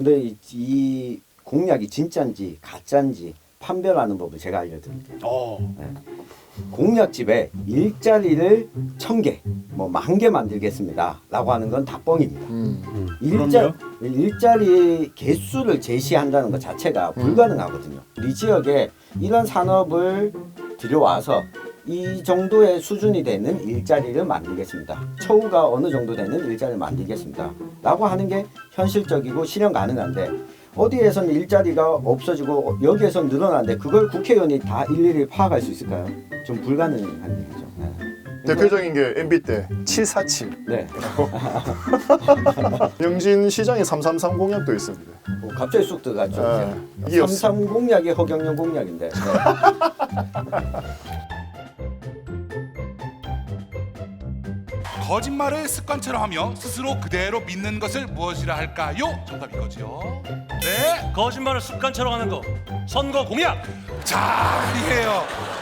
근데 이, 이 공약이 진짜인지 가짜인지 판별하는 법을 제가 알려드릴게요. 어. 공약집에 일자리를 천 개, 뭐 만 개 만들겠습니다라고 하는 건 다 뻥입니다. 음. 일자, 일자리 개수를 제시한다는 것 자체가 불가능하거든요. 우리 지역에 이런 산업을 들여와서 이 정도의 수준이 되는 일자리를 만들겠습니다. 처우가 어느 정도 되는 일자리를 만들겠습니다. 라고 하는 게 현실적이고 실현 가능한데 어디에서는 일자리가 없어지고 여기에서는 늘어나는데 그걸 국회의원이 다 일일이 파악할 수 있을까요? 좀 불가능한 일이죠. 네. 대표적인 게 MB 때 747. 네. 영진 시장에 333 공약도 있습니다. 뭐 갑자기 쑥 들어갔죠. 네. 이게 없- 삼삼 공약이 허경영 공약인데. 네. 거짓말을 습관처럼 하며 스스로 그대로 믿는 것을 무엇이라 할까요? 정답 이거죠. 네. 거짓말을 습관처럼 하는 거 선거 공약 자, 아니에요.